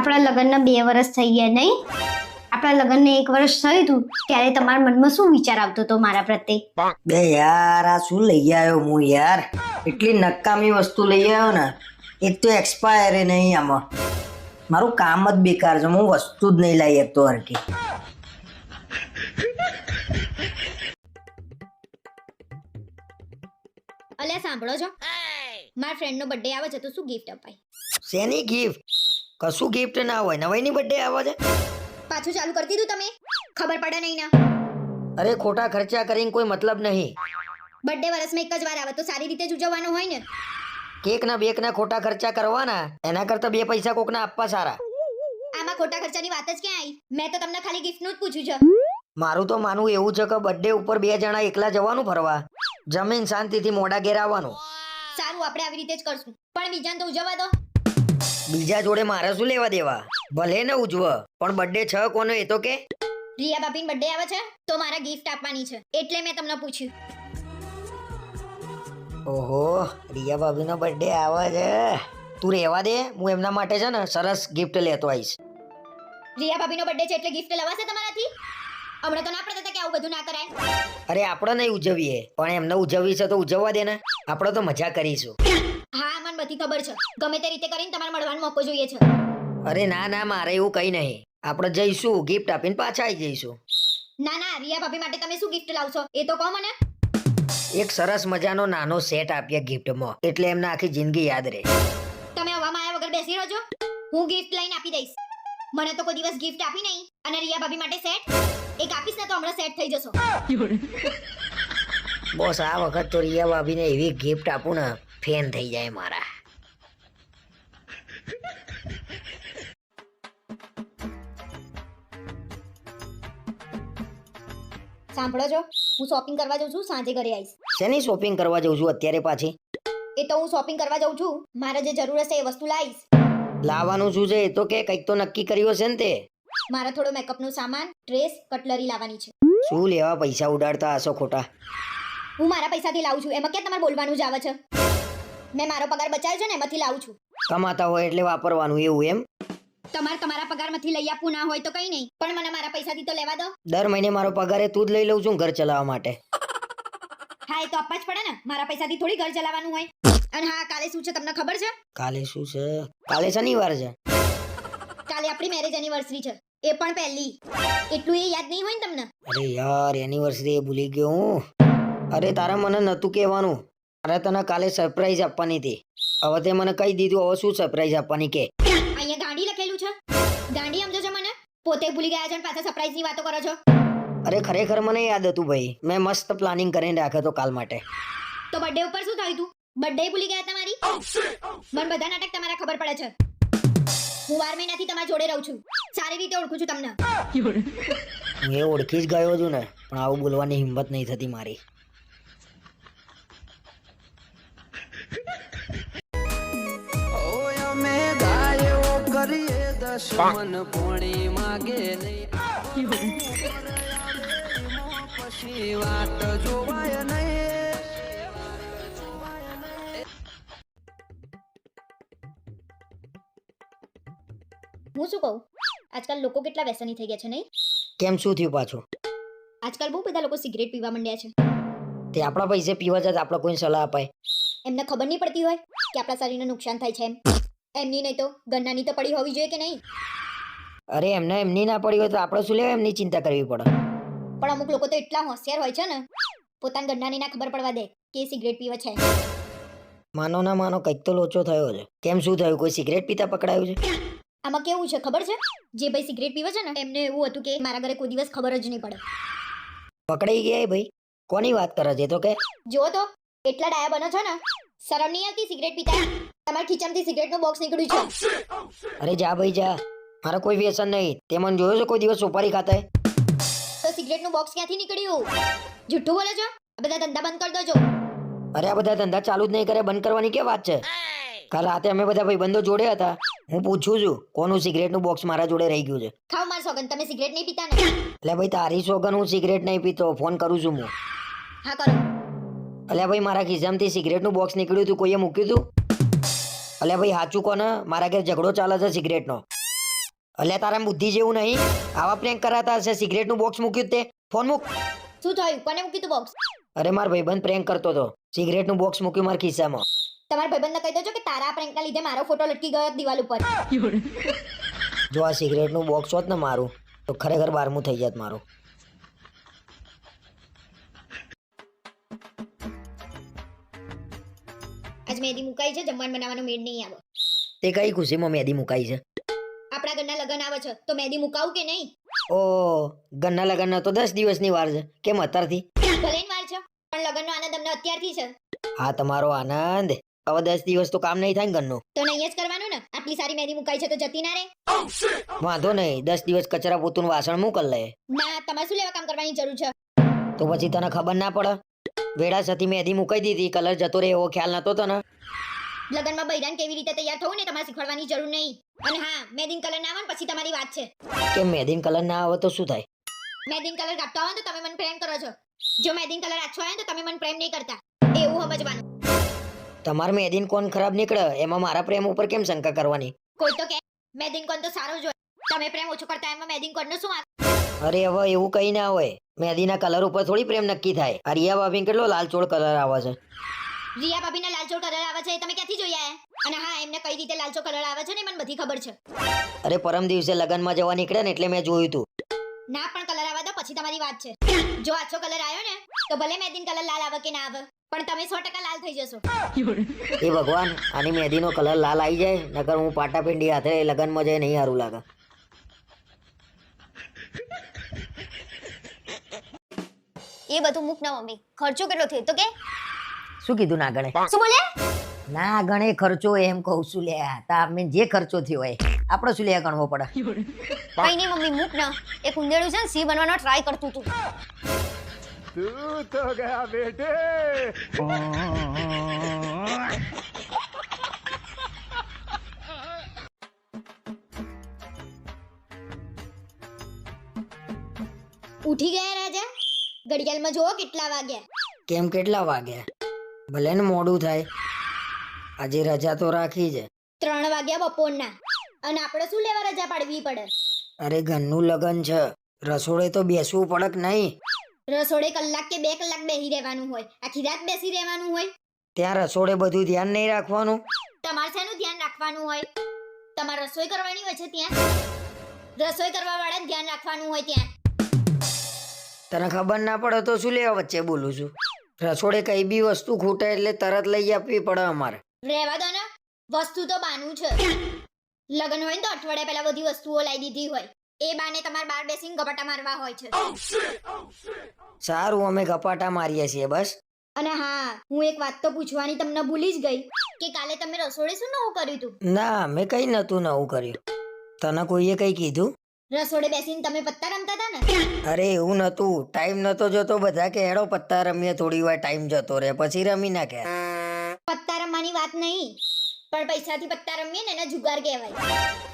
આપણા લગ્નના બે વર્ષ થઈ ગયા નહીં? આપણા લગ્નને એક વર્ષ થયું હતું ત્યારે તમારા મનમાં શું વિચાર આવતો હતો મારા પ્રત્યે? બે યાર આ શું લઈ આવ્યો હું યાર? એટલી નકામી વસ્તુ લઈ આવ્યો ને એક તો એક્સપાયર નહીં આમાં. મારું કામ જ બેકાર છે હું વસ્તુ જ નહીં લઈ શકતો હરકી અલ્યા સાંભળો છો? મારા ફ્રેન્ડનો બર્થડે આવે છે તો શું ગિફ્ટ અપાય? શેની ગિફ્ટ કશું ગિફ્ટ ના હોય. નવાઈની બર્થડે આવે છે? પાછું ચાલુ કરી દીધું તમે? ખબર પડે નહીં ના. અરે ખોટા ખર્ચા કરીને કોઈ મતલબ નહીં. બર્થડે વર્ષમાં એક જ વાર આવે તો સારી રીતે જ ઉજવવાનો હોય ને. કેક ના બેક ના ખોટા ખર્ચા કરવાના? એના કરતા બે પૈસા કોકના આપવા સારા. આમાં ખોટા ખર્ચાની વાત જ ક્યાં આવી? મેં તો તમને ખાલી ગિફ્ટનું જ પૂછ્યું છે. મારું તો માનવું એવું છે કે બર્થડે ઉપર બે જણા એકલા જવાનું ફરવા. જમીન શાંતિથી મોડા ઘેર આવવાનું સારું આપણે આવી રીતે જ કરશું. પણ બીજાને તો ઉજવવા દો. બીજા જોડે મારે શું લેવા દેવા? ભલે ને ઉજવ પણ બર્થડે છ કોનો એ તો કે? રિયા બાપીન બર્થડે આવે છે તો મારા ગિફ્ટ આપવાની છે એટલે મેં તમને પૂછ્યું. ઓહો રિયા ભાભીનો બર્થડે આવે છે. તું રહેવા દે હું એમના માટે છે ને સરસ ગિફ્ટ લેતો આવીશ. રિયા ભાભીનો બર્થડે છે એટલે ગિફ્ટ લવાશે તમારાથી? હમણાં તો ના હતા કે આવું બધું ના કરાય. અરે આપણે નહીં ઉજવીએ પણ એમને ઉજવવી છે તો ઉજવવા દે ને. આપણે તો મજા કરીશું. બધી ખબર છે. ગમે તે રીતે કરીને તમારે મળવાનો મોકો જોઈએ છે. અરે ના ના મારે એવું કઈ નહીં. આપણે જઈશું ગિફ્ટ આપીને પાછા આવી જઈશું. ના ના રિયા ભાભી માટે તમે શું ગિફ્ટ લાવશો? એ તો કહો મને. એક સરસ મજાનો નાનો સેટ આપીએ ગિફ્ટમાં. એટલે એમને આખી જિંદગી યાદ રહે. તમે હવામાં આવ્યા વગર બેસી રહેજો. હું ગિફ્ટ લઈને આપી દઈશ. મને તો કોઈ દિવસ ગિફ્ટ આપી નહીં. અને રિયા ભાભી માટે સેટ એક આપીશ ને તો હમણાં સેટ થઈ જશો. બોસ આ વખત તો રિયા ભાભીને એવી ગિફ્ટ આપું ને ફેન થઈ જાય મારા. સાંભળો છો હું શોપિંગ કરવા જઉં છું સાંજે ઘરે આવીશ. શેની શોપિંગ કરવા જઉં છું અત્યારે પાછી? એ તો હું શોપિંગ કરવા જઉં છું. મારે જે જરૂર હશે એ વસ્તુ લાવીશ. લાવવાનું શું છે? એ તો કે કંઈક તો નક્કી કર્યું હશે ને તે. મારે થોડો મેકઅપનું સામાન ડ્રેસ કટલરી લાવવાની છે. શું લેવા પૈસા ઉડાડતા હશો ખોટા? હું મારા પૈસાથી લાવું છું. એમાં કે તમારે બોલવાનું જ આવે છે? મેં મારો પગાર બચાવ્યો છે ને એમાંથી લાવું છું. કમાતા હોય એટલે વાપરવાનું એવું એમ? તમારે તમારા પગારમાંથી લઈ આપવું ના હોય તો કઈ નહીં. પણ મને મારા પૈસાથી તો લેવા દો. દર મહિને મારો પગારે તું જ લઈ લઉં છું ઘર ચલાવવા માટે. હા એ તો આપવા જ પડે ને. મારા પૈસાથી થોડી ઘર ચલાવવાનું હોય. અને હા કાલે શું છે તમને ખબર છે? કાલે શું છે? કાલે શનિવાર છે. કાલે આપણી મેરેજ એનિવર્સરી છે. એ પણ પહેલી. એટલું એ યાદ નહીં હોય ને તમને? અરે યાર એનિવર્સરી એ ભૂલી ગયો હું. અરે તારા મને નતું કહેવાનું. અરે તને કાલે સરપ્રાઈઝ આપવાની હતી. હવે તે મને કહી દીધું હવે શું સરપ્રાઈઝ આપવાની કે? ગાંડી લખેલું છે? ગાંડી સમજો છો મને? પોતે ભૂલી ગયા છે અને પાછા સરપ્રાઈઝની વાતો કરો છો? અરે ખરેખર મને યાદ હતું ભાઈ. મેં મસ્ત પ્લાનિંગ કરીને રાખ્યો તો કાલ માટે. તો બર્થડે ઉપર શું થયું તું? બર્થડે ભૂલી ગયા તમારી? મને બધા નાટક તમારા ખબર પડે છે. હું બાર મહિનાથી તમારા જોડે રહું છું. સારી રીતે ઓળખું છું તમને. હું એ ઓળખી જ ગયો છું ને પણ આવું બોલવાની હિંમત નહીં થતી મારી. દશમન પોણી માગે નહીં પછી વાત જોવાય નહીં. હું શું કહું? આજકાલ લોકો કેટલા વ્યસની થઈ ગયા છે નહીં? કેમ શું થયું પાછું? આજકાલ બહુ બધા લોકો સિગરેટ પીવા માંડ્યા છે. તે આપણા પૈસે પીવા જાય તો આપણે કોઈ સલાહ અપાય. એમને ખબર નહીં પડતી હોય કે આપણા શરીરને નુકસાન થાય છે એમ. એમની નહીં તો ગન્નાની તો પડી હોવી જોઈએ કે નહીં? અરે એમને એમની ના પડી હોય તો આપણે શું લેવા એમની ચિંતા કરવી પડે? પણ અમુક લોકો તો એટલા હોશિયાર હોય છે ને. પોતાની ગન્નાની ના ખબર પડવા દે કે સિગરેટ પીવે છે. માનો ના માનો કંઈક તો લોચો થયો છે. કેમ શું થયું? કોઈ સિગરેટ પીતા પકડાયું છે? આમાં કેવું છે? ખબર છે? જે ભાઈ સિગરેટ પીવે છે ને એમને એવું હતું કે મારા ઘરે કોઈ દિવસ ખબર જ નહીં પડે. પકડાઈ ગયા એ ભાઈ? કોની વાત કરે છે તો કે? જો તો એટલા ડાયા બનો છો ને. શરમ નહીં આવતી સિગરેટ પીતા તમારા ખીચામાંથી સિગરેટનું બોક્સ નીકળ્યું છે. અરે જા ભાઈ જા. મારે કોઈ વ્યસન નહીં. તે મને જોયો છે કોઈ દિવસ સોપારી ખાતા? હે? તો સિગરેટનું બોક્સ ક્યાંથી નીકળ્યું? જુઠ્ઠું બોલે છો? આ બધા ધંધા બંધ કરી દો અરે આ બધા ધંધા ચાલુ જ નહીં કરે. બંધ કરવાની કે વાત છે? કાલ રાતે અમે બધા ભાઈબંધો જોડે હતા. હું પૂછું છું કોનું સિગરેટનું બોક્સ મારા જોડે રહી ગયું છે? ખાવ માર સોગન તમે સિગરેટ નહીં પીતા ને એટલે ભાઈ તારી સોગન હું સિગરેટ નહીં પીતો. ફોન કરું છું હું. હા કરો. અલ્યા ભાઈ મારા ખિસ્સામાંથી સિગરેટનું બોક્સ નીકળ્યું હતું કોઈએ મૂક્યું હતું અલ્યા ભાઈ સાચું કોને? મારા ઘેર ઝઘડો ચાલે છે સિગરેટનો. અલ્યા તારા બુદ્ધિ જેવું નહીં. આવા પ્રેન્ક કરાતા હશે સિગરેટનું બોક્સ મૂક્યું તે. ફોન મૂક. શું થયું? કોને મૂક્યું તું બોક્સ અરે માર ભાઈબંધ પ્રેન્ક કરતો હતો. સિગરેટનું બોક્સ મૂક્યું મારા ખિસ્સામાં. તમારા ભાઈબંધને કહી દેજો કે તારા પ્રેન્કના લીધે મારો ફોટો લટકી ગયો દિવાલ ઉપર. જો આ સિગરેટનું બોક્સ હોત ને મારું તો ખરેખર બારમું થઈ જાત મારું. મહેંદી મુકાઈ છે જમવાનું બનાવવાનો મેળ નહીં આવે. તે કઈ ખુશીમાં મહેંદી મુકાઈ છે? આપણા ઘરના લગ્ન આવે છે તો મહેંદી મુકાવું કે નહીં? ઓ ઘરના લગનના તો દસ દિવસની વાર છે. કેમ અત્યારથી? ભલે વાર છે પણ લગ્નનો આનંદ અમને અત્યારથી છે. હા તમારો આનંદ. હવે દસ દિવસ તો કામ નહીં થાય ઘરનું. તો નહીં જ કરવાનું ને? આટલી સારી મહેંદી મુકાઈ છે તો જતી ના રે વાંધો નહીં દસ દિવસ કચરા પોતું વાસણ મોકલ લે. ના તમારે શું લેવા કામ કરવાની જરૂર છે? તો પછી તને ખબર ના પડે? વેડા સતી મહેંદી મુકાઈ દીધી. કલર જતો રહે એવો ખ્યાલ નતો તને? લગનમાં બૈરાન કેવી રીતે તૈયાર થવું ને તમારે શીખવાડવાની જરૂર નહીં. અને હા મહેંદીન કલર ના આવે ને પછી તમારી વાત છે. કે મહેંદીન કલર ના આવે તો શું થાય? મહેંદીન કલર ગાટતો હોય તો તમે મને પ્રેમ કરો છો. જો મેદીન કલર આછો આવે તો તમે મને પ્રેમ નહીં કરતા. એવું સમજવાનું. તમારે મેદીન કોણ ખરાબ નીકળે? એમાં મારા પ્રેમ ઉપર કેમ શંકા કરવાની? કોઈ તો કે મેદીન કોણ તો સારો જ હોય. તમે પ્રેમ ઓછો કરતા એમાં મહેંદીન કોણ શું? અરે હવે એવું કઈ ના હોય. મહેંદીના કલર ઉપર થોડી પ્રેમ નક્કી થાય. આ રિયા ભાભી કેટલો લાલચોળ કલર આવે છે. રિયા ભાભીને લાલચો કલર આવે છે એ તમે ક્યાંથી જોયા? અને હા એમને કઈ રીતે લાલચો કલર આવે છે ને મને બધી ખબર છે. અરે પરમ દિવસે લગનમાં જવા નીકળ્યા ને એટલે મેં જોયું તું. ના પણ કલર આવે તો પછી તમારી વાત છે. જો આછો કલર આવ્યો ને તો ભલે મહેંદીન કલર લાલ આવે કે ના આવે પણ તમે સો ટકા લાલ થઈ જશો. એ ભગવાન આની મહેંદીનો કલર લાલ આવી જાય નકર હું પાટાપિંડી હાથે લગ્નમાં જઈ નહીં સારું લાગે. એ બધું મૂક ના મમ્મી. ખર્ચો કેટલો થયો? તો કે? શું કીધું ના ગણે? શું બોલે? ના ગણે ખર્ચો એમ કહું છું લે તા મેં જે ખર્ચો થયો હોય આપણો શું લે ગણવો પડે? કઈ નહીં મમ્મી મૂક ના. એક ઉંદેડું છે ને સી બનવાનો ટ્રાય કરતું હતું ઉઠી ઘડિયાળમાં જુઓ કેટલા વાગ્યા કેમ કેટલા વાગ્યા ભલે ને મોડું થાય. આજે રજા તો રાખી છે. ત્રણ વાગ્યા બપોરના. અને આપણે શું લેવા રજા પાડવી પડે? અરે ઘરનું લગ્ન છે. રસોડે તો બેસવું પડે કે નહીં. રસોડે કલાક કે બે કલાક બેસી રહેવાનું હોય. આખી રાત બેસી રહેવાનું હોય. ત્યાં રસોડે બધું ધ્યાન નહીં રાખવાનું? તમારે શેનું ધ્યાન રાખવાનું હોય. તમારે રસોઈ કરવાની હોય છે ત્યાં? રસોઈ કરવા વાળા ધ્યાન રાખવાનું હોય ત્યાં. તને ખબર ના પડે તો શું લેવા વચ્ચે બોલું છું? રસોડે કઈ બી વસ્તુ ખૂટે એટલે તરત લઈ આપવી પડે અમારે. રહેવા દો ને. વસ્તુ તો બાનું છે. લગ્ન હોય ને તો અઠવાડિયા પહેલા બધી વસ્તુઓ લાવી દીધી હોય. એ બાને તમારે બાર બેસીને ગપાટા મારવા હોય છે. સારું અમે ગપાટા મારીએ છીએ બસ. અને હા હું એક વાત તો પૂછવાની તમને ભૂલી જ ગઈ કે કાલે તમે રસોડે શું નવું કર્યું હતું ના મેં કઈ નતું નવું કર્યું. તને કોઈએ કઈ કીધું? રસોડે બેસીને તમે પત્તા રમતા હતા ને? અરે એવું નતું ટાઈમ નતો જતો બધા કે હેડો પત્તા રમીએ થોડી વાર ટાઈમ જતો રહે પછી રમી નાખે. પત્તા રમવાની વાત નહીં પણ પૈસાથી પત્તા રમીએ ને એને જુગાર કહેવાય.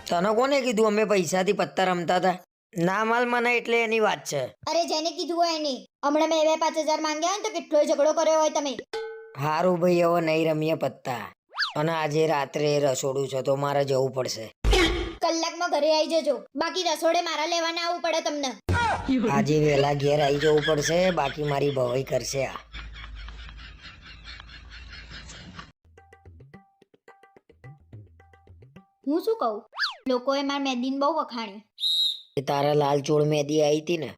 તને કોને કીધું અમે પૈસાથી પત્તા રમતા હતા? ના માલ મને એટલે એની વાત છે. અરે જેને કીધું હોય એની. હમણાં મેં બે પાંચ હજાર માંગ્યા હોય ને તો કેટલો ઝઘડો કર્યો હોય તમે. હારું ભાઈ હવે નહીં રમીએ પત્તા. અને આજે રાત્રે રસોડું છે તો મારે જવું પડશે. કલાકમાં ઘરે આવી જજો. બાકી રસોડે મારા લેવાના આવવું પડે તમને. આજે વેલા ઘેર આવી જવું પડશે બાકી મારી ભવાઈ કરશે આ. હું શું કહું? લોકોએ માર મહેંદીને બહુ વખાણી તારા લાલચોળ મહેંદી આવી હતી ને?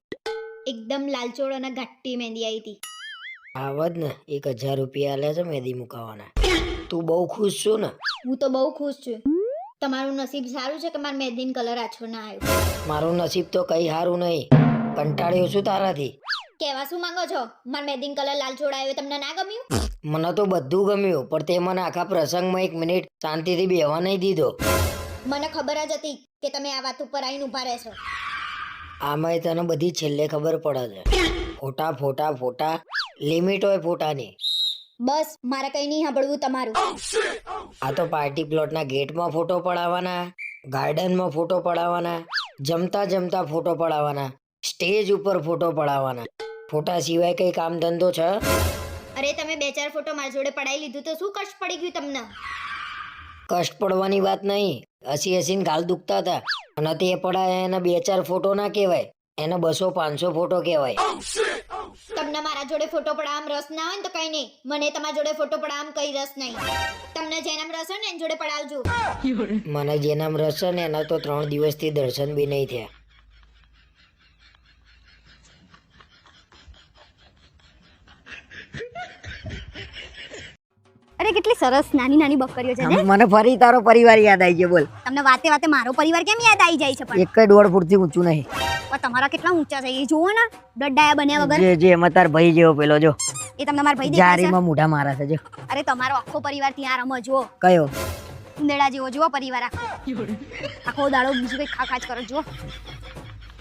એકદમ લાલચોળ અને ઘાટી મહેંદી આવી હતી આવત ને એક હજાર રૂપિયા લે છે મહેંદી મુકાવાના. તું બહુ ખુશ છું ને? હું તો બહુ ખુશ છું. તમારું નસીબ સારું છે કે મારે મહેંદીન કલર આછો ના આવ્યો મારું નસીબ તો કઈ સારું નહીં. કંટાળ્યો છું તારાથી. કેવા શું માંગો છો? મારા મહેંદીન કલર લાલ આવ્યો તમને ના ગમ્યું? મને તો બધું ગમ્યું પણ તે મને આખા પ્રસંગમાં એક મિનિટ શાંતિથી બેહવા નહીં દીધો. મને ખબર જ હતી કે તમે આ વાત ઉપર આવીને ઊભા રહેશો. આમાંય તને બધી છેલ્લે ખબર પડે છે. ફોટા ફોટા ફોટા લિમિટ હોય ફોટાની. બસ મારે કઈ નહીં સાંભળવું તમારું. આ તો પાર્ટી પ્લોટના ગેટમાં ફોટો પડાવવાના ગાર્ડનમાં ફોટો પડાવવાના જમતા જમતા ફોટો પડાવવાના સ્ટેજ ઉપર ફોટો પડાવવાના. ફોટા સિવાય કઈ કામ ધંધો છે? અરે તમે બે ચાર ફોટો મારી જોડે પડાવી લીધું તો શું કષ્ટ પડી ગયું તમને? કષ્ટ પડવાની વાત નહીં. હસી હસીને ગાલ દુખતા હતા. અને તે પડાયા એના બે ચાર ફોટો ના કહેવાય. એના બસો પાંચસો ફોટો કહેવાય. તમને મારા જોડે ફોટો પડાવવામાં રસ ના હોય ને તો કઈ નહીં. મને તમારા જોડે ફોટો પડાવવામાં કઈ રસ નહીં. તમને જેનામ રસ હોય ને એની જોડે પડાવજો. મને જેનામ રસ છે ને એના તો ત્રણ દિવસથી દર્શન બી નહીં થયા. અરે કેટલી સરસ નાની નાની બકરીઓ છે ને? મને ફરી તારો પરિવાર યાદ આવી ગયો બોલ. તમને વાતે વાતે મારો પરિવાર કેમ યાદ આવી જાય છે પણ? એક દોઢ ફૂટથી ઊંચું નહીં. પણ તમારા કેટલા ઊંચા છે એ જુઓ ને ડડાયા બન્યા વગર. જે જે એમાં તાર ભાઈ જેવો પેલો જો. એ તમને મારા ભાઈ દેખાય છે? જારીમાં મોઢા મારા છે જો. અરે તમારો આખો પરિવાર ત્યાં રમો જુઓ. કયો? ઉંદેડા જેવો જુઓ પરિવાર આખો આખો દાડો બીજું કઈ ખા ખા જ કરો જુઓ.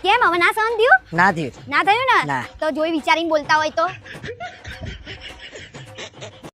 કેમ હવે ના સહન થયું? ના થયું. ના થયું ને. તો જોઈ વિચારીને બોલતા હોય તો.